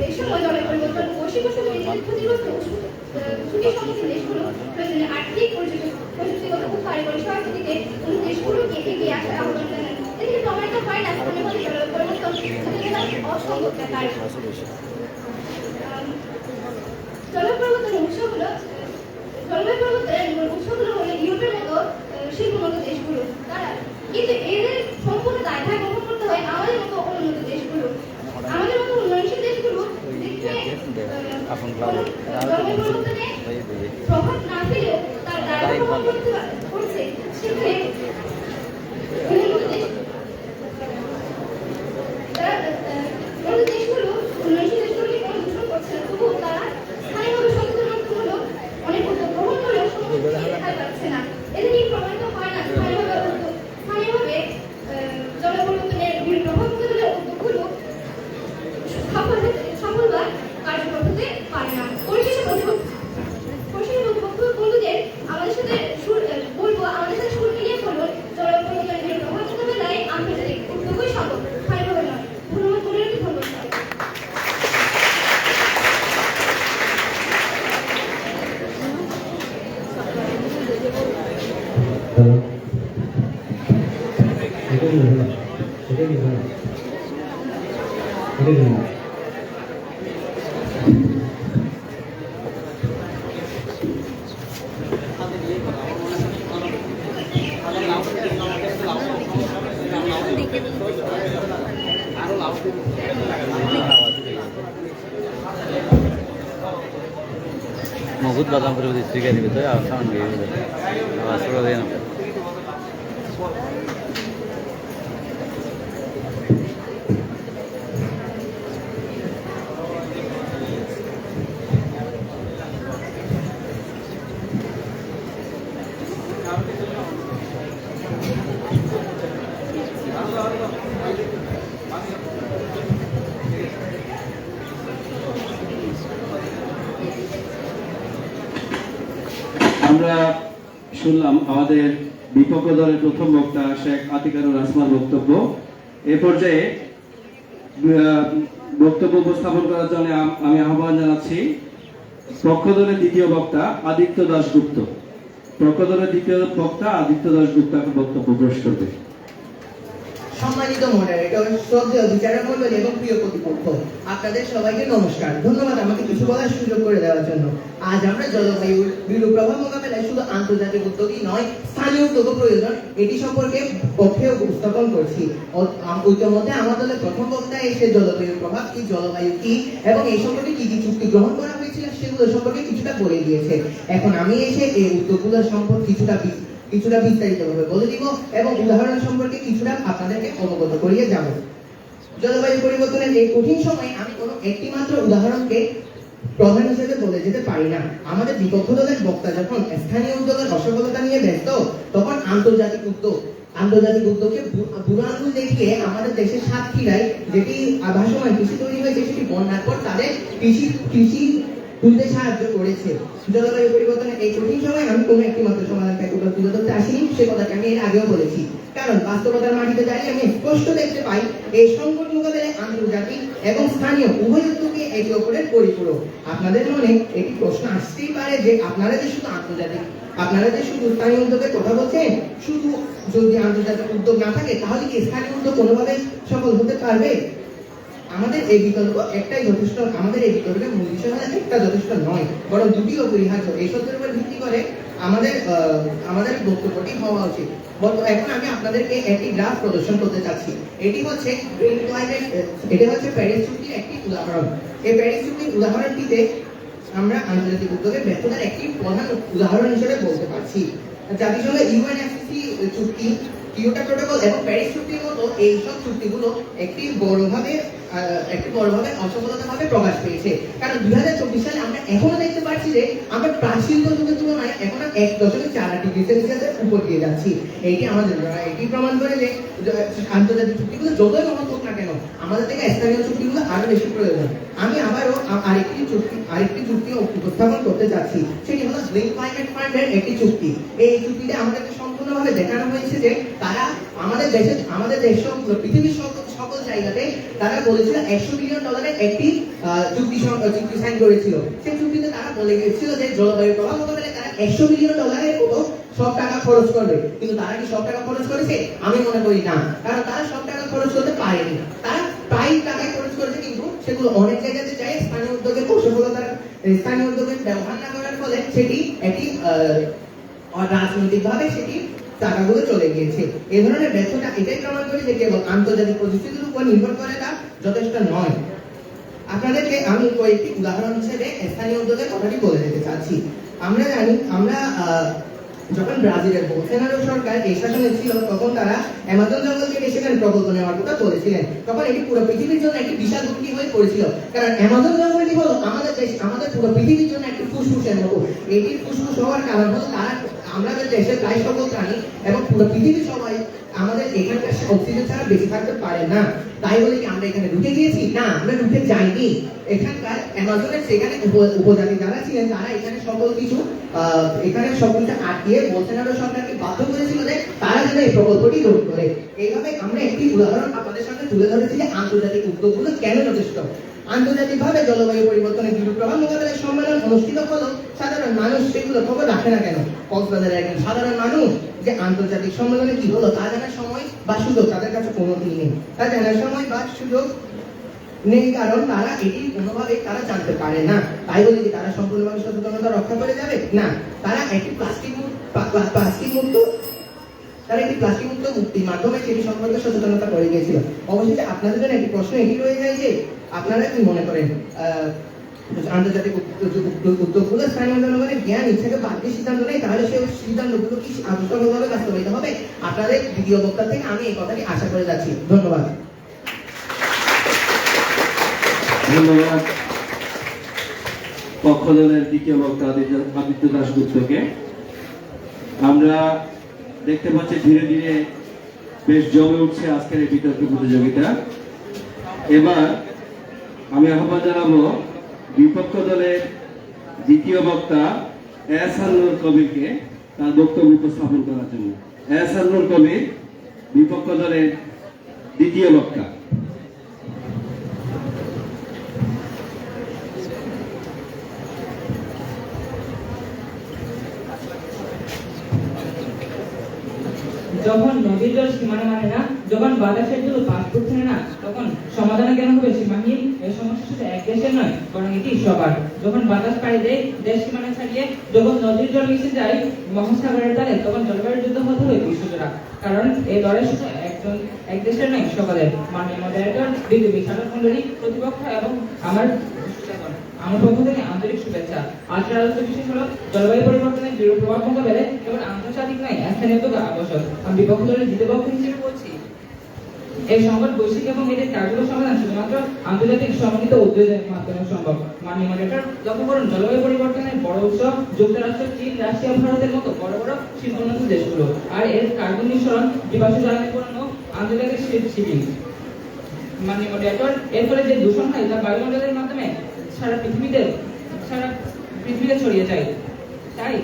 এই সময় জলবায়ু পরিবর্তন বৈশ্বিক উষ্ণতা বৃদ্ধির ক্ষতিগ্রস্ত সম্মুখীন দেশগুলো প্রয়োজনে আর্থিক প্রযুক্তিগত ও কারিগরি সহায়তা দিতে অন্য দেশগুলোকে এগিয়ে আসার আহ্বান জানান এদিকে প্রমাণিত হয় না স্থানীয় ভাবে জলবায়ু পরিবর্তন অসম্ভব ব্যাপার। জলবায়ু পরিবর্তনের উৎসগুলো জলবায়ু পরিবর্তনের মূল হলো ইউরোপের মতো আহ, দেশগুলো। তারা কিন্তু এদের সম্পূর্ণ দায়ভার বহন করতে হয় আমাদের মতো অনুন্নত দেশগুলো। আমাদের ক্লাব? জলবায়ু পরিবর্তনে প্রভাব না ফেলেও তার দায়ভার বহন করতে করছে সেখানে উন্নত দেশ তারা আহ, উন্নত দেশগুলো উন্নয়নশীল দেশগুলোকে কোনো দূষণ করছে না তবুও তারা স্থানীয়ভাবে সচেতনতামূলক অনেক উদ্যোগ গ্রহণ করেও সমাজকে দেখা যাচ্ছে না এতে কি প্রমাণিত হয় না স্থানীয়ভাবে উদ্যোগ স্থানীয়ভাবে আহ, জলবায়ু পরিবর্তনের বিরূপ প্রভাব মোকাবিলার উদ্যোগগুলো সফল হতে সফল বা কার্যকর হতে পারে না পরিশেষে প্রতিপক্ষ পরিশেষে প্রতিপক্ষ বন্ধুদের আমাদের সাথে সুর আহ, বলব আমাদের সাথে সুর মিলিয়ে বলুন জলবায়ু পরিবর্তনের বিরূপ প্রভাব মোকাবিলায় আন্তর্জাতিক উদ্যোগই সফল স্থানীয়ভাবে নয় ধন্যবাদ মনে রাখি ধন্যবাদ হ্যালো এটা কি হলো এটা কি হলো এটা হলো মগুদ বাদাম করে স্পিকার দিবে তো আর দিয়ে শুনলাম আমাদের বিপক্ষ দলের প্রথম বক্তা শেখ আতিকারুল আসমার বক্তব্য। এ পর্যায়ে বক্তব্য উপস্থাপন করার জন্য আমি আহ্বান জানাচ্ছি পক্ষ দলের দ্বিতীয় বক্তা আদিত্য দাশগুপ্ত। পক্ষ দলের দ্বিতীয় বক্তা আদিত্য দাশগুপ্ত এখন বক্তব্য পেশ করবে। সম্মানিত মডারেটর শ্রদ্ধেয় বিচারক মন্ডলী এবং প্রিয় প্রতিপক্ষ আপনাদের সবাইকে নমস্কার। ধন্যবাদ আমাকে কিছু বলার সুযোগ করে দেওয়ার জন্য। আজ আমরা জলবায়ুর বিরূপ প্রভাব মোকাবেলায় শুধু আন্তর্জাতিক উদ্যোগই নয়, স্থানীয় উদ্যোগও প্রয়োজন। এটি সম্পর্কে পক্ষে উপস্থাপন করছি। ইতিমধ্যে আমার দলের প্রথম বক্তা এসে জলবায়ুর প্রভাব, কি জলবায়ু কি, এবং এই সম্পর্কে কি কি চুক্তি গ্রহণ করা হয়েছিল সেগুলো সম্পর্কে কিছুটা বলে দিয়েছে। এখন আমি এসে এই উদ্যোগগুলোর সম্পর্কে কিছুটা কিছুটা বিস্তারিতভাবে বলে দিব এবং উদাহরণ সম্পর্কে কিছুটা আপনাদেরকে অবগত করিয়ে যাব। জলবায়ু পরিবর্তনের এই কঠিন সময়ে আমি কোনো একটি মাত্র উদাহরণকে প্রধান হিসেবে বলে যেতে পারি না। আমাদের বিপক্ষ দলের বক্তা যখন স্থানীয় উদ্যোগের অসফলতা নিয়ে ব্যস্ত, তখন আন্তর্জাতিক উদ্যোগ, আন্তর্জাতিক উদ্যোগকে বুড়ো দেখিয়ে আমাদের দেশের সাতক্ষীরায় যেটি ভাসমান কৃষি তৈরি হয়েছে সেটি বন্যার পর তাদের কৃষি কৃষি তুলতে সাহায্য করেছে। জলবায়ু পরিবর্তনের এই কঠিন সময় আমি কোনো একটি মাত্র সমাধান প্যাকেট তুলে ধরতে আসিনি, সে কথাটি আমি এর আগেও বলেছি। কারণ বাস্তবতার মাটিতে দাঁড়িয়ে আমি স্পষ্ট দেখতে পাই, এই সংকট মোকাবেলায় আন্তর্জাতিক এবং স্থানীয় উভয় উদ্যোগে একে অপরের পরিপূরক। আপনাদের মনে একটি প্রশ্ন আসতেই পারে যে আপনারা যে শুধু আন্তর্জাতিক, আপনারা যে শুধু স্থানীয় উদ্যোগের কথা বলছেন, শুধু যদি আন্তর্জাতিক উদ্যোগ না থাকে, তাহলে কি স্থানীয় উদ্যোগ কোনোভাবে সফল হতে পারবে? আমাদের এই বিকল্প একটাই যথেষ্ট, আমাদের এই বিকল্পের মূল বিষয় একটা যথেষ্ট নয়, বরং দুটি অপরিহার্য এই সত্যের উপর ভিত্তি করে আমাদের আমাদের বক্তব্যটি হওয়া উচিত। এখন আমি আপনাদেরকে একটি গ্রাফ প্রদর্শন করতে চাচ্ছি। এটি হচ্ছে এটি হচ্ছে প্যারিস চুক্তির একটি উদাহরণ। এই প্যারিস চুক্তির উদাহরণটিতে আমরা আন্তর্জাতিক উদ্যোগের ব্যর্থতার একটি প্রধান উদাহরণ হিসেবে বলতে পারছি। জাতিসংঘ ইউএনএফসি চুক্তি কিয়োটো প্রোটোকল এবং প্যারিস চুক্তির মতো এই সব চুক্তিগুলো একটি বড়ভাবে একটি বড়ভাবে অসফলতাভাবে প্রকাশ পেয়েছে। কারণ দুই হাজার চব্বিশ সালে আমরা এখনও দেখতে পাচ্ছি যে আমরা প্রাচীন যুগের তুলনায় এখন এক দশমিক চার ডিগ্রি সেলসিয়াসের উপর দিয়ে যাচ্ছি। এইটি আমাদের এটি প্রমাণ করে যে আন্তর্জাতিক চুক্তিগুলো যতই মহৎ হোক না কেন, আমাদের থেকে স্থানীয় চুক্তিগুলো আরও বেশি প্রয়োজন। আমি আবারও আরেকটি চুক্তি আরেকটি চুক্তি উপস্থাপন করতে যাচ্ছি। সেটি হলো গ্রিন ক্লাইমেট ফান্ডের একটি চুক্তি। এই চুক্তিতে আমাদেরকে সম্পূর্ণভাবে দেখানো হয়েছে যে তারা আমাদের দেশে, আমাদের দেশ পৃথিবীর সকল জায়গাতে তারা বলেছিল একশো মিলিয়ন ডলারের একটি চুক্তি চুক্তি সাইন করেছিল। সেই চুক্তিতে তারা বলে গিয়েছিল যে জলবায়ু প্রভাব মোকাবেলায় তারা একশো মিলিয়ন ডলারের মতো সব টাকা খরচ করবে। কিন্তু তারা কি সব টাকা খরচ করেছে? আমি মনে করি না। কারণ তারা সব টাকা খরচ করতে পারেনি। তারা প্রায় টাকায় খরচ করেছে, কিন্তু সেগুলো অনেক জায়গাতে যায় স্থানীয় উদ্যোগের কৌশলতার স্থানীয় উদ্যোগের ব্যবহার না করার ফলে সেটি একটি রাজনৈতিক ভাবে সেটি টাকাগুলো চলে গিয়েছে। এই ধরনের ব্যর্থতা এটাই প্রমাণ করে যে কেবল আন্তর্জাতিক পরিস্থিতির উপর নির্ভর করে তা যথেষ্ট নয়। আপনাদেরকে আমি কয়েকটি উদাহরণ হিসেবে স্থানীয় উদ্যোগের কথাটি বলে দিতে চাচ্ছি। আমরা জানি, আমরা যখন ব্রাজিলের বোলসোনারো সরকার এই শাসনে ছিল তখন তারা অ্যামাজন জঙ্গল থেকে সেখানে প্রকল্প নেওয়ার কথা বলেছিলেন। তখন এটি পুরো পৃথিবীর জন্য একটি বিশাল হুমকি হয়ে পড়েছিল। কারণ অ্যামাজন জঙ্গলটি হলো আমাদের দেশ, আমাদের পুরো পৃথিবীর জন্য একটি ফুসফুসের মতো। এটির ফুসফুস হওয়ার কারণ হলো তারা আমাদের দেশের প্রায় সকল প্রাণী এবং পুরো পৃথিবীর সবাই আমাদের এখানকার অক্সিজেন ছাড়া বেঁচে থাকতে পারে না। তাই বলে কি আমরা এখানে ঢুকে গিয়েছি? না, আমরা ঢুকে যাইনি। এখানকার অ্যামাজনের সেখানে উপজাতি যারা ছিলেন, তারা এখানে সকল কিছু এখানে সবকিছু আটকিয়ে বোলসোনারো সরকারকে বাধ্য করেছিল যে তারা যেন এই প্রকল্পটি রোধ করে। এইভাবে আমরা একটি উদাহরণ আপনাদের সামনে তুলে ধরেছি যে আন্তর্জাতিক উদ্যোগগুলো কেন যথেষ্ট? আন্তর্জাতিকভাবে জলবায়ু পরিবর্তনের বিরূপ প্রভাব মোকাবেলায় সম্মেলন অনুষ্ঠিত হলো, সাধারণ মানুষ সেগুলো খবর রাখে না কেন? কক্সবাজারের একজন সাধারণ মানুষ যে আন্তর্জাতিক সম্মেলনে কি হলো তা জানার সময় বা সুযোগ তাদের কাছে কোনোদিন নেই। তা জানার সময় বা সুযোগ নেই কারণ তারা এটি কোনোভাবে তারা জানতে পারে না। তাই বলে কি, তারা সম্পূর্ণভাবে সচেতনতা রক্ষা করে যাবে? না। তারা একটি প্লাস্টিক প্লাস্টিক মুক্ত তারা একটি প্লাস্টিক মুক্ত মুক্তির মাধ্যমে সেটি সম্পর্কে সচেতনতা করে গিয়েছিল। অবশেষে আপনাদের জন্য একটি প্রশ্ন এটি রয়ে যায় যে, আপনারা কি মনে করেন আন্তর্জাতিক উদ্যোগ- উদ্যোগ- উদ্যোগগুলো স্থানীয় জনগণের জ্ঞান, ইচ্ছাকে বাদ দিয়ে সিদ্ধান্ত নেয়, তাহলে সেই সিদ্ধান্তগুলো কি আদর্শভাবে বাস্তবায়িত হবে? আপনাদের দ্বিতীয় বক্তা থেকে আমি এই কথাটি আশা করে যাচ্ছি। ধন্যবাদ। ধন্যবাদ। পক্ষ দলের দ্বিতীয় বক্তা আদিত্য দাশগুপ্তকে। আমরা দেখতে পাচ্ছি ধীরে ধীরে বেশ জমে উঠছে আজকের এই বিতর্ক প্রতিযোগিতা। এবার আমি আহ্বান জানাব বিপক্ষ দলের দ্বিতীয় বক্তা এহসানুর নূর কবিরকে তার বক্তব্য উপস্থাপন করার জন্য। এহসানুর নূর কবির বিপক্ষ দলের দ্বিতীয় বক্তা। যখন নদীর জল সীমানা মানে না, যখন বাতাসের জল পাস করছে না, তখন সমাধান কেন হবে? সীমাহীন এই সমস্যা শুধু এক দেশের নয়, বরং এটি সবার। যখন বাতাস পাড়ি দেয়, দেশ সীমানা ছাড়িয়ে, যখন নদীর জল মিশে যায়, মহাসাগরের তালে, তখন জলবায়ুর যুদ্ধ হতে হবে বিশ্বজোড়া কারণ এই দলের শুধু একজন, এক দেশের নয়, সকলের। মাননীয় মডারেটর বিদ্যুৎ সাধন মন্ডলী, প্রতিপক্ষ এবং আমার আমার পক্ষ থেকে আন্তরিক শুভেচ্ছা। আজকের আলোচনা বিষয় হলো জলবায়ু পরিবর্তনের বিরূপ প্রভাব মোকাবেলায় কেবল আন্তর্জাতিক নয় স্থানীয় আবশ্যক আমি বিপক্ষ দলের দ্বিতীয় পক্ষ হিসেবে বলছি। এই সংকট বৈশ্বিক এবং এদের কার্যকর সমাধান শুধুমাত্র আন্তর্জাতিক সমন্বিত উদ্যোগের মাধ্যমে সম্ভব। মাননীয় মডারেটর লক্ষ্য করুন, জলবায়ু পরিবর্তনের বড় উৎস যুক্তরাষ্ট্র, চীন, রাশিয়া, ভারতের মতো বড় বড় শিল্পোন্নত দেশগুলো। আর এর কার্বন নিঃসরণ, জীবাশ্ম জ্বালানি পণ্য, আন্তর্জাতিক শিপিং মাননীয় মডারেটর এর ফলে যে দূষণ হয় তা বায়ুমণ্ডলের মাধ্যমে সারা পৃথিবীতে সারা পৃথিবীতে ছড়িয়ে যায়। তাই?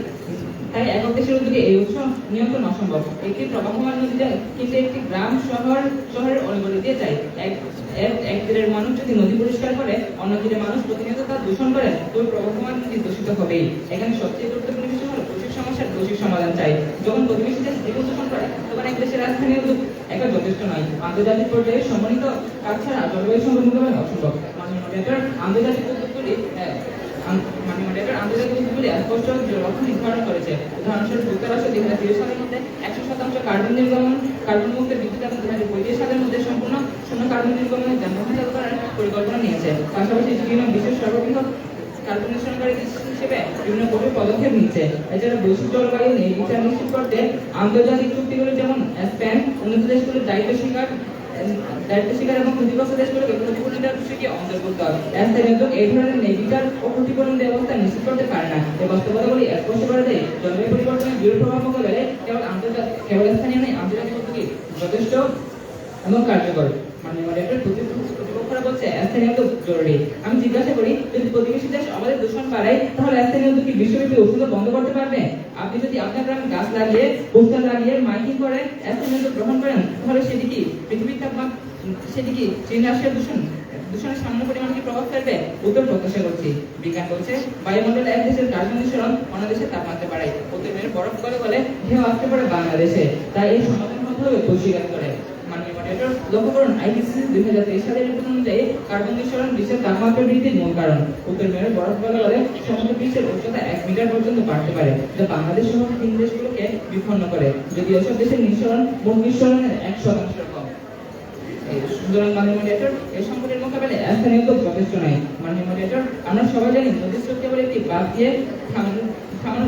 তাই একক দেশের উদ্যোগে এই উৎস নিয়ন্ত্রণ অসম্ভব, একটি প্রবাহমান নদীতে কিন্তু একটি গ্রাম, শহর, শহরের অলিগলি দিয়ে যায়। এক তীরের মানুষ যদি নদী পরিষ্কার করে, অন্য তীরের মানুষ প্রতিনিয়ত তা দূষণ করে, তবে প্রবাহমান নদী দূষিত হবেই। এখানে সবচেয়ে গুরুত্বপূর্ণ বিষয় হলো বৈশ্বিক সমস্যার বৈশ্বিক সমাধান চাই। যখন প্রতিবেশী দেশ জীবন দূষণ করে, তখন এক দেশের রাজধানী উদ্যোগ একা যথেষ্ট নয়। আন্তর্জাতিক পর্যায়ে সম্মানিত কাজ ছাড়া জলবায়ু সংকট মোকাবেলা অসম্ভব মডারেটর আন্তর্জাতিক আহ, আন- আন্তর্জাতিক উদ্যোগগুলি স্পষ্ট লক্ষ্য নির্ধারণ করেছে উদাহরণস্বরূপ যুক্তরাষ্ট্র দুই হাজার তিরিশ সালের মধ্যে একশো শতাংশ কার্বন নির্গমন কার্বন মুক্ত বিদ্যুৎ এবং দুই হাজার পঁয়ত্রিশ সালের মধ্যে সম্পূর্ণ শূন্য কার্বন নির্গমনের চালু করার পরিকল্পনা নিয়েছে পাশাপাশি বিভিন্ন বিশ্বের সর্ববৃহৎ কার্বন নিঃসরণকারী হিসেবে বিভিন্ন কঠোর পদক্ষেপ নিচ্ছে এছাড়া বৈশ্বিক জলবায়ু নিয়ে বিচার নিশ্চিত করতে আন্তর্জাতিক চুক্তিগুলো যেমন স্প্যান উন্নত দেশগুলোর দায়িত্ব স্বীকার এই ধরনের নির্বিচার ও ব্যবস্থা নিশ্চিত করতে পারে না। এই বাস্তবতাগুলি জলবায়ু পরিবর্তনের বিরূপ প্রভাব মোকাবেলায় কেবল আন্তর্জাতিক কেবল আন্তর্জাতিক যথেষ্ট এবং কার্যকর। মানে বলছে হচ্ছে স্থানীয় উদ্যোগ জরুরি। আমি জিজ্ঞাসা করি, যদি প্রতিবেশী দেশ আমাদের দূষণ বাড়ায়, তাহলে স্থানীয় কি বিশ্বব্যাপী ওষুধ বন্ধ করতে পারবে? আপনি যদি আপনার গ্রামে গাছ লাগিয়ে পোস্টার লাগিয়ে মাইকিং করে স্থানীয় উদ্যোগ গ্রহণ করেন, তাহলে সেটি কি পৃথিবীর তাপমাত্রা সেটি কি চীন রাশিয়ার দূষণ? দূষণের সামান্য পরিমাণ কি প্রভাব ফেলবে? উত্তর প্রত্যাশা করছি। বিজ্ঞান বলছে, বায়ুমণ্ডলে এক দেশের কার্বন নিঃসরণ অন্য দেশের তাপমাত্রা বাড়ায়। উত্তরের বরফ গলে গলে ঢেউ আসতে পারে বাংলাদেশে। তাই এই সমাধান হতে হবে করে। মডারেটর লক্ষ্য করুন করে। যদি এসব দেশের নিঃসরণ নিঃসরণের এক শতাংশের কম। সুতরাং মডারেটর এই সংকটের মোকাবেলায় স্থানীয় যথেষ্ট নয়। মাননীয় মডারেটর আমরা সবাই জানি স্রোত কেবল একটি বাঁধ দিয়ে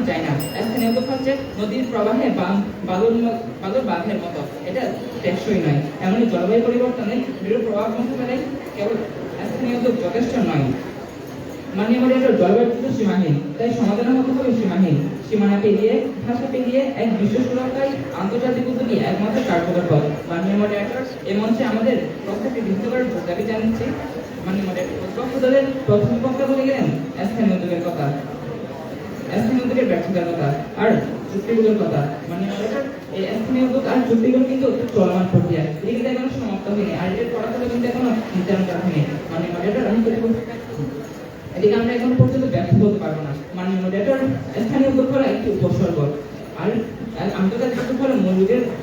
যায় না। স্থানীয় হচ্ছে নদীর প্রবাহে বালুর বালুর মতো। এটা টেকসই নয়। এমনই জলবায়ু পরিবর্তনের বিরূপ প্রভাব মোকাবেলায় কেবল স্থানীয় উদ্যোগ যথেষ্ট নয়। মাননীয় জলবায়ু সীমাহীন, তাই হবে সীমাহীন। সীমানা পেরিয়ে, ভাষা পেরিয়ে এক বিশ্ব সুরক্ষায় আন্তর্জাতিক উদ্যোগী একমাত্র কার্যকর মাননীয় এ মঞ্চে আমাদের প্রস্তাবটি দাবি জানাচ্ছি। মাননীয় দলের প্রথম বক্তা বলে গেলেন স্থানীয় উদ্যোগের কথা। মডারেটর আমি এদিকে আমরা এখন পর্যন্ত ব্যর্থ হতে পারব না মাননীয় মডারেটর স্থানীয় হলো একটি উপসর্গ। আর আন্তর্জাতিক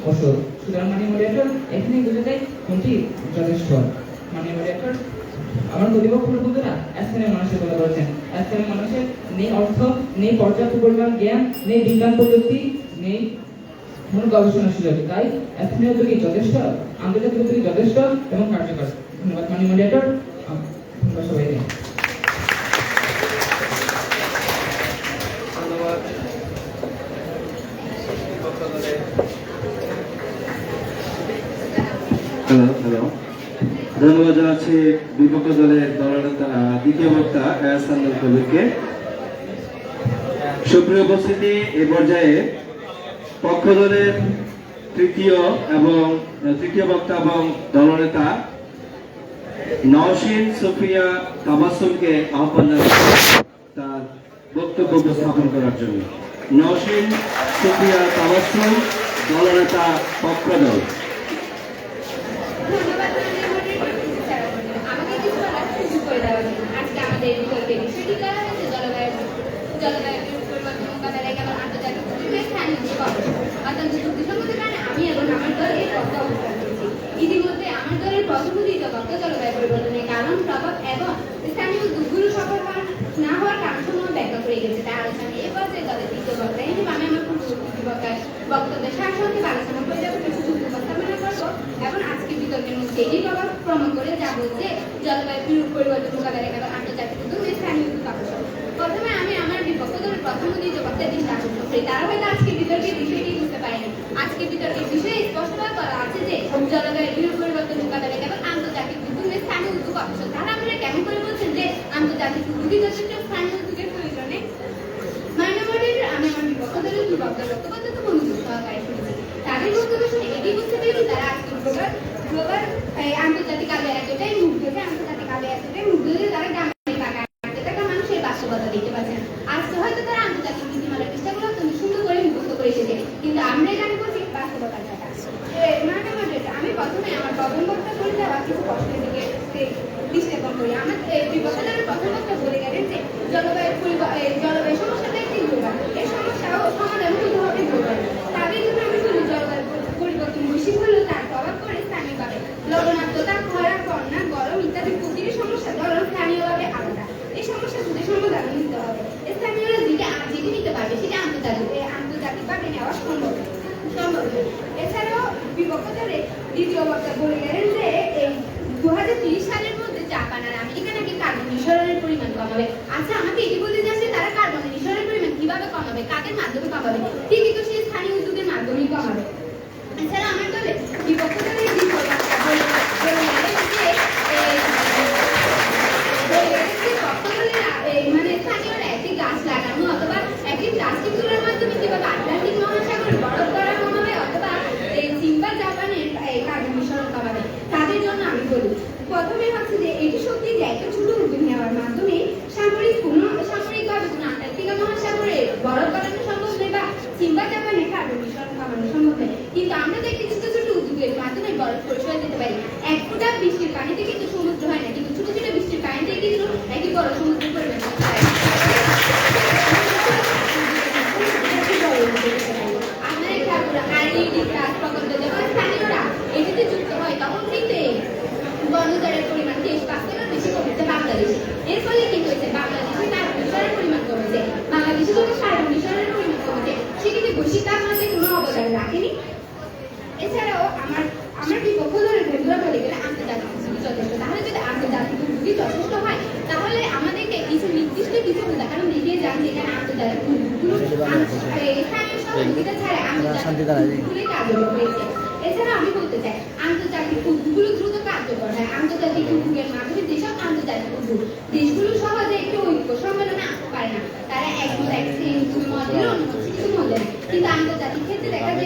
ওষুধ সুতরাং মাননীয় মডারেটর এখানে বোঝা যায় যথেষ্ট? মাননীয় মডারেটর আমার প্রতিপক্ষ বন্ধুরা স্থানীয় মানুষের কথা বলছেন। স্থানীয় মানুষের নেই অর্থ নেই পর্যাপ্ত পরিমাণ জ্ঞান নেই বিজ্ঞান প্রযুক্তি নেই কোনো গবেষণা সুযোগ। তাই স্থানীয় উদ্যোগী যথেষ্ট আন্তর্জাতিক উদ্যোগী যথেষ্ট এবং কার্যকর। ধন্যবাদ মাননীয় মডারেটর ধন্যবাদ সবাইকে। হ্যালো হ্যালো ধন্যবাদ জানাচ্ছি বিপক্ষ দলের দলনেতা দ্বিতীয় বক্তা এহসানুল কবিরকে। সুপ্রিয় উপস্থিতি, এ পর্যায়ে পক্ষ দলের তৃতীয় এবং, তৃতীয় বক্তা এবং দলনেতা নওশিন সুফিয়া তাবাসুমকে আহ্বান জানাচ্ছি তার বক্তব্য উপস্থাপন করার জন্য। নওশিন সুফিয়া তাবাসুম, দলনেতা পক্ষ দল ধন্যবাদ মাননীয় মডারেটর। আমাকে কিছু বলার সুযোগ করে দেওয়ার জন্য। বিতর্কের বিষয়টি করা হয়েছে জলবায়ু জলবায়ু পরিবর্তন মোকাবেলায় কেবল আন্তর্জাতিক উদ্যোগ অবশ্যই। অত্যন্ত যুক্তিসঙ্গত কারণে আমি এবং আমার দল এই পথে অবস্থান করেছি। ইতিমধ্যে আমার দলের প্রথমোদিত বক্তা জলবায়ু পরিবর্তনের কারণ, প্রভাব এবং স্থানীয় উদ্যোগগুলো সফল না হওয়ার কারণসমূহ ব্যাখ্যা করে গেছে তার আলোচনা এ পর্যায়ে দলের তৃতীয় বক্তা হিসেবে আমি আমার পূর্ববর্তী বক্তার বক্তব্যের সারসংক্ষেপে আলোচনা করে যাব কিছু যুক্তি উপস্থাপনা করব এবং আজকে বিতর্কের মধ্যে এই প্রভাব প্রমাণ করে যা বলছে জলবায়ু পরিবর্তন মোকাবেলায় কেবল আন্তর্জাতিক উদ্যোগ স্থানীয় উদ্যোগ প্রয়োজনে? আমি আমার বিপক্ষ এটাই বুঝতে পেরেছি তারা আন্তর্জাতিক এতটাই মুগ্ধ যে আন্তর্জাতিক আলো এতটাই মুগ্ধ যে তারা গ্রামের টাকা টাকা মানুষের বাস্তবতা দেখতে পাচ্ছেন আজকে হয়তো তারা আন্তর্জাতিক নীতিমালার পৃষ্ঠাগুলো অত্যন্ত সুন্দর এসেছে কিন্তু আমরা এখানে বলছি বাস্তবতা মডারেটর, আমি প্রথমে আমার প্রথম বক্তা বলে দেওয়া কিছু কষ্টের দিকে দৃষ্টিকোণ করি আমার এই বিপক্ষ দলের প্রথম বক্তা বলে গেলেন যে জলবায়ু পরিব- এই জলবায়ু সমস্যাটা একটি গ্লোবাল এই সমস্যা ও সমাধান হতে হবে গ্লোবাল তাদের জন্য আমি বলি জলবায়ু পরিবর্তন বৈশ্বিক হলেও তার প্রভাব পড়ে স্থানীয়ভাবে লবণাক্ততা খরা বন্যা গরম ইত্যাদি প্রতিটি সমস্যা ধরন স্থানীয়ভাবে আলাদা এই সমস্যা শুধু সমাধান নিতে হবে স্থানীয়রা যেটা যেটি নিতে পারবে সেটা আন্তর্জাতিক এ আন্তর্জাতিকভাবে নেওয়া সম্ভব সম্ভব নয়। এছাড়াও বিপক্ষ দলে দ্বিতীয় বক্তা বলে গেলেন যে এই দু সালের মধ্যে জাপান আর আমেরিকা নাকি কার্বন নিঃসরণের পরিমাণ কমাবে আচ্ছা আমাকে এটি বলতে যাচ্ছে তারা কার্বন নিঃসরণের পরিমাণ কীভাবে কাদের মাধ্যমে কমাবে ঠিকই তো সেই স্থানীয় উদ্যোগের মাধ্যমেই কমাবে এছাড়া আমার দলে বিপক্ষ দলের দ্বিতীয় বক্তা বলে বলে গেলেন যে এই, বলে গেলেন যে পক্ষ দলের এই, মানে স্থানীয়রা একটি গাছ লাগানো অথবা একটি প্লাস্টিক তোলার মাধ্যমে কীভাবে আটলান্টিক মহাসাগর বরফ করা কমাবে অথবা এই চীন বা জাপানের এই কার্বন নিঃসরণ কমাবে তাদের জন্য আমি বলি প্রথম প্রথমে হচ্ছে যে এটি সত্যি যে একটা ছোট উদ্যোগ নেওয়ার মাধ্যমে সামরিক কোনো সামরিকভাবে কোনো আন্টার্কটিকা মহাসাগরে বরফ বাড়ানো সম্ভব নয় বা চিম্বা জাপানে কার্বন নিঃসরণ কমানো সম্ভব নয় কিন্তু আমরা দেখি ছোট ছোট উদ্যোগের মাধ্যমে বরফ পরিষ্কার দিতে পারি এক ফোঁটা বৃষ্টির পানিতে কিন্তু সমুদ্র হয় না কিন্তু ছোট ছোট বৃষ্টির পানিতে কিন্তু একটি বড় সমুদ্র পরিমাণ করতে পারে আপনারা খেয়াল করুন আইডিডি কাজ প্রকল্প যখন স্থানীয়রা এটিতে যুক্ত হয় তখন কিন্তু এই বনজারের পরিমাণ দেশ বাস্তবে বেশি কমেছে বাংলাদেশে এর ফলে কি হয়েছে বাংলাদেশে কার্বন নিঃসরণের পরিমাণ কমেছে বাংলাদেশে যখন কার্বন নিঃসরণের পরিমাণ কমেছে সেক্ষেত্রে বৈশ্বিক তাপমাত্রায় কোনো অবদান রাখেনি এছাড়াও আমার আমার বিপক্ষ দলের বন্ধুরা বলে গেলে আন্তর্জাতিক উদ্যোগী যথেষ্ট তাহলে যদি আন্তর্জাতিক উদ্যোগী যথেষ্ট হয় তাহলে আমাদেরকে কিছু নির্দিষ্ট কিছু উদাহরণ দেখিয়ে যান যেখানে আন্তর্জাতিক উদ্যোগগুলো স্থানীয় সহযোগিতা ছাড়া আন্তর্জাতিক উদ্যোগগুলি কার্যকর হয়েছে এছাড়া আমি বলতে চাই আন্তর্জাতিক উদ্যোগগুলো দ্রুত কার্যকর হয় আন্তর্জাতিক উদ্যোগের মাধ্যমে যেসব আন্তর্জাতিক উদ্যোগ দেশগুলো সহজে একটি ঐক্য সম্মেলনে আসতে পারে না তারা এক এক দুই মডেল অন্য কিছু মডেল কিন্তু আন্তর্জাতিক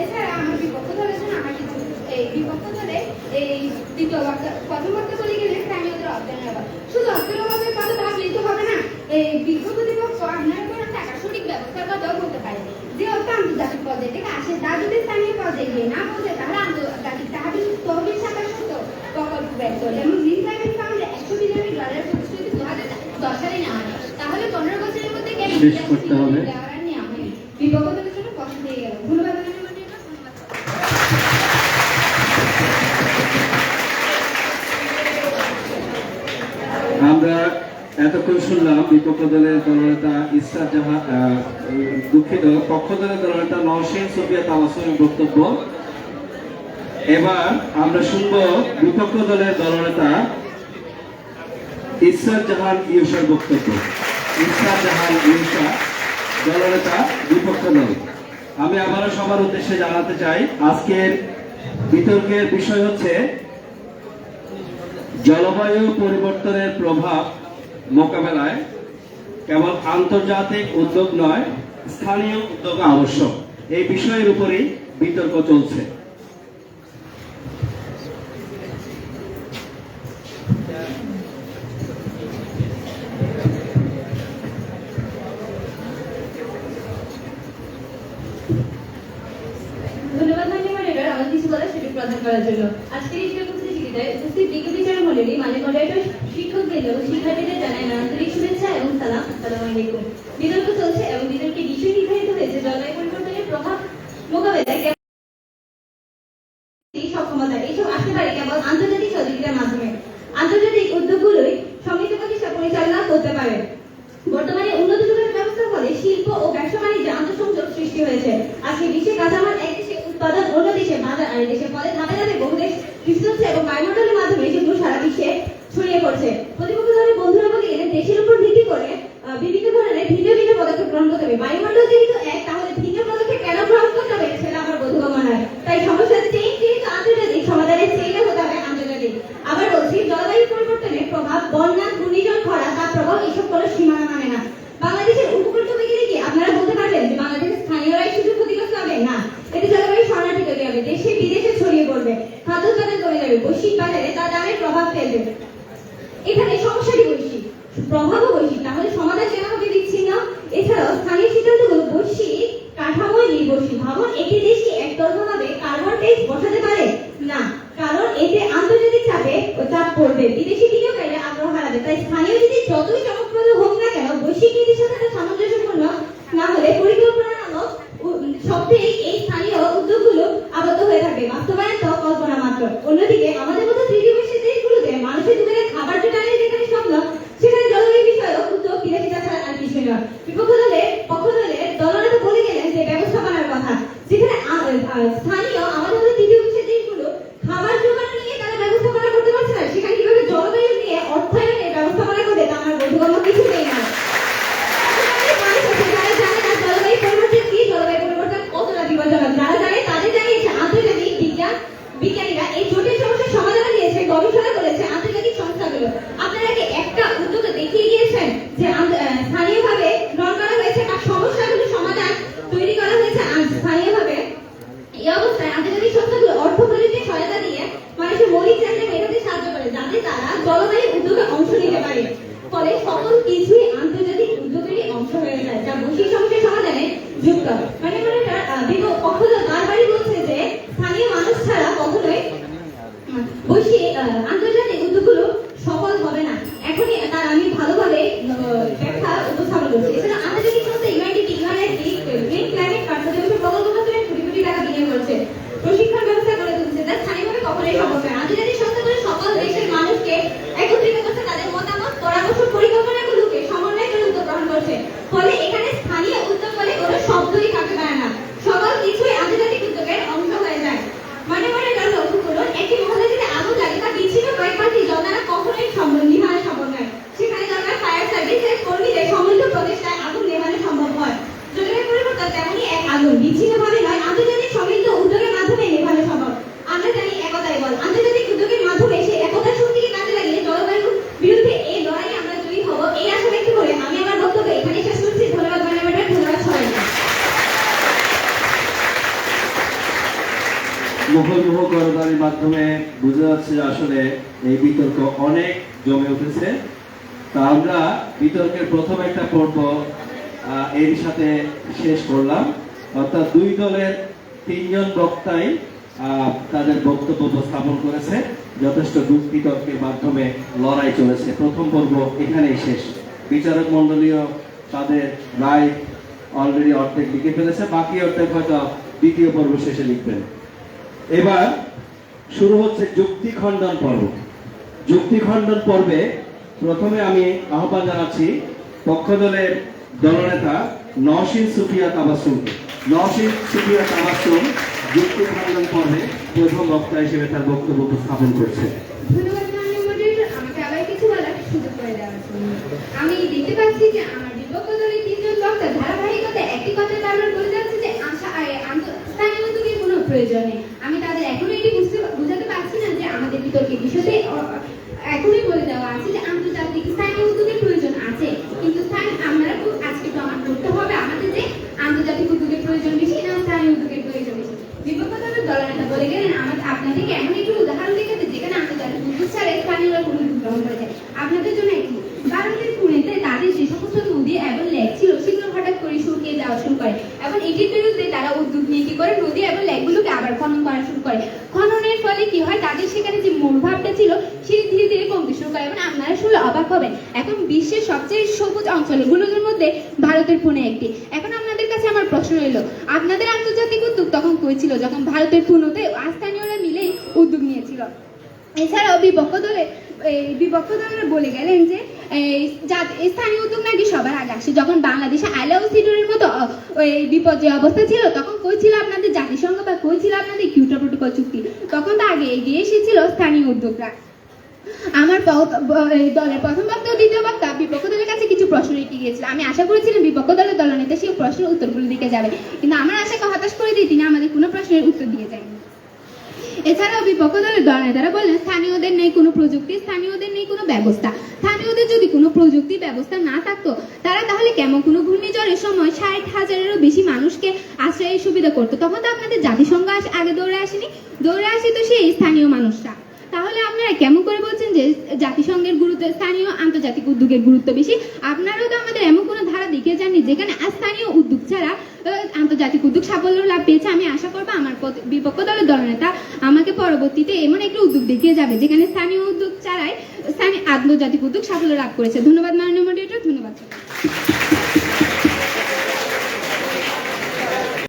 এছাড়া আমার বিপক্ষ প্রথম শুধু অর্থের অভাবের কথা ভাবলেই তো তা যদি স্থানীয় পর্যায়ে না পৌঁছে, তাহলে আন্তর্জাতিক তাহাবিল তহবিল যেমন গ্রিন ক্লাইমেট একশো বিলিয়ন ডলারের প্রতিশ্রুতি দু হাজার দশ সালে নেওয়া তাহলে পনেরো বছরের মধ্যে করতে হবে। দেওয়ার আর নেওয়া হয়নি বিপক্ষ দলের জন্য কষ্ট দিয়ে গেল ধন্যবাদ ধন্যবাদ ধন্যবাদ আমরা এতক্ষণ শুনলাম বিপক্ষ দলের দলনেতা জাহান আহ, দুঃখিত পক্ষ দলের দলনেতা নওশিন সুফিয়া তামাসুমের বক্তব্য। এবার আমরা শুনব বিপক্ষ দলের দলনেতা ইসরাত জাহান ইউসার বক্তব্য। ইসরাত জাহান ইউসা দলনেতা বিপক্ষ দল। আমি আবারও সবার উদ্দেশ্যে জানাতে চাই আজকের বিতর্কের বিষয় হচ্ছে জলবায়ু পরিবর্তনের প্রভাব মোকাবেলায় কেবল আন্তর্জাতিক উদ্যোগ নয় স্থানীয় উদ্যোগ আবশ্যক। এই বিষয়ের উপরেই বিতর্ক চলছে ধন্যবাদ মাননীয় মডারেটর আমার কিছু বলার সুযোগ প্রদান করার জন্য আজকের এই শিক্ষক প্রতিযোগিতায় উপস্থিত বিজ্ঞ বিচারক মন্ডলী মানে মডারেটর শিক্ষকবৃন্দ ও শিক্ষার্থীদের জানাই আমার আন্তরিক শুভেচ্ছা এবং সালাম আসসালামু আলাইকুম বিতর্ক চলছে এবং বিতর্কে বিষয় নির্ধারিত হয়েছে জলবায়ু পরিবর্তনের প্রভাব মোকাবেলায় কেবল এই সক্ষমতা এইসব আসতে পারে কেবল আন্তর্জাতিক সহযোগিতার মাধ্যমে আন্তর্জাতিক উদ্যোগগুলোই সমৃদ্ধ প্রতিষ্ঠা পরিচালনা করতে পারে। বর্তমানে উন্নত যুগের ব্যবস্থার ফলে শিল্প ও ব্যবসা বাণিজ্যে আন্তঃসংযোগ সৃষ্টি হয়েছে। আজকে বিশ্বে কাঁচামাল এক দেশে উৎপাদন, অন্য দেশে বাজার আর দেশে ফলে ধাপে ধাপে বহু দেশ বিস্তৃত এবং বায়ুমণ্ডলের মাধ্যমে সেগুলো সারা বিশ্বে ছড়িয়ে পড়ছে। প্রতিপক্ষ দলের বন্ধুরা বলে গেলেন দেশের উপর ভিত্তি করে বিভিন্ন ধরনের ভিন্ন ভিন্ন পদক্ষেপ গ্রহণ করতে হবে। বায়ুমণ্ডল যেহেতু এক তাহলে ভিন্ন পদক্ষেপ কেন গ্রহণ করতে হবে সেটা আমার বোধগম্য নয় তাই সমস্যার চেইন যেহেতু আন্তর্জাতিক সমাধানের চেইনে হতে হবে আন্তর্জাতিক আবার বলছি জলবায়ু পরিবর্তনের প্রভাব বন্যা ঘূর্ণিঝড় খরা তাপ প্রবাহ এসব কোনো সীমানা মানে না বাংলাদেশের উপকূলবর্তী গেলে কি আপনারা বলতে পারবেন যে বাংলাদেশের স্থানীয়রাই শুধু ক্ষতিগ্রস্ত হবে না এতে জলবায়ু শরণার্থী তৈরি হবে দেশে বিদেশে ছড়িয়ে পড়বে খাদ্য উৎপাদন কমে যাবে বৈশ্বিক বাজারে তার দামের প্রভাব ফেলবে এখানে সমস্যাটি বৈশ্বিক প্রভাবও বৈশ্বিক তাহলে সমাধান সেভাবে দিচ্ছি না। এছাড়াও স্থানীয় সিদ্ধান্তগুলো বৈশ্বিক কাঠামো নির্ভরশীল। ভাবুন, একটি দেশকে একতরফাভাবে কার্বন ট্যাক্স বসাতে পারে না কারণ এতে আন্তর্জাতিক চাপে ও চাপ পড়বে বিদেশি বিনিয়োগকারীরা আগ্রহ হারাবে তাই স্থানীয় নীতি যতই চমকপ্রদ হোক না কেন বৈশ্বিক নীতির সাথে তা সামঞ্জস্যপূর্ণ না হলে পরিকল্পনা নামক উ- শব্দেই এই স্থানীয় উদ্যোগগুলো আবদ্ধ হয়ে থাকবে বাস্তবায়ন তো কল্পনা মাত্র অন্যদিকে আমাদের মতো তৃতীয় বিশ্বের দেশগুলোতে মানুষের দুপুরে খাবার জোটানের যেখানে স্বপ্ন সেখানে জলবায়ু বিষয়ক উদ্যোগ বিলাসিতা ছাড়া আর কিছুই নয় বিপক্ষ দলের পক্ষ দলের দলনেতা বলে গেলেন যে ব্যবস্থাপনার কথা যেখানে আ- আ- স্থানীয় আমাদের মতো তৃতীয় বিশ্বের দেশগুলো খাবার জোগান নিয়ে তারা ব্যবস্থাপনা করতে পারছে না সেখানে কীভাবে জলবায়ু নিয়ে অর্থায়নের ব্যবস্থাপনা করবে তা আমার বোধগম্য কিছুতেই নয় মানুষ আছে যারা জানে না জলবায়ু করছে এছাড়া আন্তর্জাতিক সংস্থা united united green climate conservation প্রকল্প মাধ্যমে কোটি কোটি টাকা বিনিয়োগ করছে প্রশিক্ষণ ব্যবস্থা করে তুলছে। যা স্থানীয়ভাবে কখনোই সম্ভব নয়। আন্তর্জাতিক সংস্থাগুলো সকল দেশের মানুষকে একত্রিত করছে তাদের মতামত পরামর্শ পরিকল্পনাগুলোকে সমন্বয় করে উদ্যোগ গ্রহণ করছে ফলে এখানে স্থানীয় উদ্যোগ বলে কোনো শব্দই থাকতে পারে না সকল কিছুই আন্তর্জাতিক উদ্যোগের অংশ হয়ে যায় মানে মনে এটা লক্ষ্য করুন একটি মহলে যদি আগুন লাগে তা বিচ্ছিন্ন কয়েক পার্টি দ্বারা কখনোই সম্ভব নিভানো সম্ভব নয় সেখানে দরকার ফায়ার সার্ভিসের কর্মীদের সম্মিলিত প্রচেষ্টায় আগুন নেভানো সম্ভব হয় জলবায়ু পরিবর্তন তেমনই এক আগুন বিচ্ছিন্নভাবে নয় আন্তর্জাতিক সম্মিলিত উদ্যোগের মাধ্যমে নেভানো সম্ভব আমরা জানি একতাই বল আন্তর্জাতিক উদ্যোগের মাধ্যমে সেই একতার শক্তিকে কাজে লাগিয়ে জলবায়ুর বিরুদ্ধে এই লড়াই আমরা জয়ী হব এই আশা ব্যক্ত করে আমি আমার বক্তব্য এখানে শেষ করছি ধন্যবাদ ম্যাডাম ধন্যবাদ সবাইকে মুখোমুখ করদারির মাধ্যমে বোঝা যাচ্ছে আসলে এই বিতর্ক অনেক জমে উঠেছে। তা আমরা বিতর্কের প্রথম একটা পর্ব এর সাথে শেষ করলাম। অর্থাৎ দুই দলের তিনজন বক্তাই তাদের বক্তব্য উপস্থাপন করেছে। যথেষ্ট যুক্তি বিতর্কের মাধ্যমে লড়াই চলেছে। প্রথম পর্ব এখানেই শেষ। বিচারক মন্ডলীয় তাদের রায় অলরেডি অর্ধেক লিখে ফেলেছে। বাকি অর্ধেক হয়তো দ্বিতীয় পর্ব শেষে লিখবেন। এবার শুরু হচ্ছে যুক্তি খণ্ডন পর্ব। যুক্তি খণ্ডন পর্বে প্রথমে আমি আহ্বান জানাচ্ছি পক্ষ দলের দলনেতা নওশিন সুফিয়া তাবাসুমকে। নওশিন সুফিয়া তাবাসুম যুক্তি খণ্ডন পর্বে প্রথম বক্তা হিসেবে তার বক্তব্য উপস্থাপন করছে। আমি দেখতে পাচ্ছি যে আমার বিপক্ষ দলের তিনজন বক্তা ধারাবাহিকতা একটি কথা বারবার বলে যাচ্ছে যে আশা আয়- আন্ত- স্থানীয় উদ্যোগের কোনো প্রয়োজন নেই আমি তাদের এখনও এটি বুঝতে বুঝাতে পারছি না যে আমাদের বিতর্কের বিষয়তে অ- এখনই বলে দেওয়া আছে যে আন্তর্জাতিক স্থানীয় উদ্যোগের প্রয়োজন আছে কিন্তু স্থান আমরা খুব আজকে প্রমাণ করতে হবে আমাদের যে আন্তর্জাতিক উদ্যোগের প্রয়োজন বেশি না স্থানীয় উদ্যোগের প্রয়োজন বেশি বিপক্ষ দলের দলনেতা বলে গেলেন আমাদের আপনাদেরকে এমন একটি উদাহরণ দেখাতে যেখানে আন্তর্জাতিক উদ্যোগ ছাড়া স্থানীয়রা কোনো উদ্যোগ গ্রহণ করেছে আপনাদের জন্য একটি ভারতের পুনেতে তাদের যে সমস্ত নদী এবং লেক ছিল সেগুলো হঠাৎ করে শুকিয়ে যাওয়া শুরু করে। এবং এটির বিরুদ্ধে তারা উদ্যোগ নিয়ে কি করে, নদী এবং লেকগুলোকে আবার খনন করা শুরু করে। খননের ফলে কি হয়, তাদের সেখানে যে মনোভাবটা ছিল সেটি ধীরে ধীরে কমতে শুরু করে। এবং আপনারা শুনলে অবাক হবেন, এখন বিশ্বের সবচেয়ে সবুজ অঞ্চলগুলোর মধ্যে ভারতের পুনে একটি। এখন আপনাদের কাছে আমার প্রশ্ন রইল, আপনাদের আন্তর্জাতিক উদ্যোগ তখন কই যখন ভারতের পুনোতে স্থানীয়রা মিলেই উদ্যোগ নিয়েছিল? এছাড়াও বিপক্ষ দলে বিপক্ষ দলেরা বলে গেলেন যে স্থানীয় উদ্যোগ নাকি সবার আগে আসে? যখন বাংলাদেশে আইলাও সিডুরের মতো ওই বিপর্যয় অবস্থা ছিল, তখন কই ছিল আপনাদের জাতিসংঘ বা কই ছিল আপনাদের কিউটো প্রোটোকল চুক্তি? তখন তো আগে এগিয়ে এসেছিল স্থানীয় উদ্যোগরা। আমার দলের প্রথম বক্তা ও দ্বিতীয় বক্তা বিপক্ষ দলের কাছে কিছু প্রশ্ন রেখে গিয়েছিল। আমি আশা করেছিলাম বিপক্ষ দলের দলনেতা সেই প্রশ্নের উত্তরগুলো দিকে যাবে। কিন্তু আমার আশাকে হতাশ করে দিয়ে তিনি আমাদের কোনো প্রশ্নের উত্তর দিয়ে যায়নি। এছাড়াও বিপক্ষ দলের দলনেতারা বললেন স্থানীয়দের নেই কোনো প্রযুক্তি, স্থানীয়দের নেই কোনো ব্যবস্থা। স্থানীয়দের যদি কোনো প্রযুক্তি ব্যবস্থা না থাকতো, তারা তাহলে কেমন কোনো ঘূর্ণিঝড়ের সময় ষাট হাজারেরও বেশি মানুষকে আশ্রয়ের সুবিধা করতো? তখন তো আপনাদের জাতিসংঘ আগে দৌড়ে আসেনি। দৌড়ে আসে তো সেই স্থানীয় মানুষরা। তাহলে আপনারা কেমন করে বলছেন যে জাতিসংঘের গুরুত্ব, স্থানীয় আন্তর্জাতিক উদ্যোগের গুরুত্ব বেশি? আপনারাও তো আমাদের এমন কোনো ধারা দেখিয়ে যাননি যেখানে স্থানীয় উদ্যোগ ছাড়া আন্তর্জাতিক উদ্যোগ সাফল্য লাভ পেয়েছে। আমি আশা করব আমার বিপক্ষ দলের দলনেতা আমাকে পরবর্তীতে এমন একটা উদ্যোগ দেখিয়ে যাবে যেখানে স্থানীয় উদ্যোগ ছাড়াই স্থানীয় আন্তর্জাতিক উদ্যোগ সাফল্য লাভ করেছে। ধন্যবাদ, মাননীয় মডারেটর ধন্যবাদ।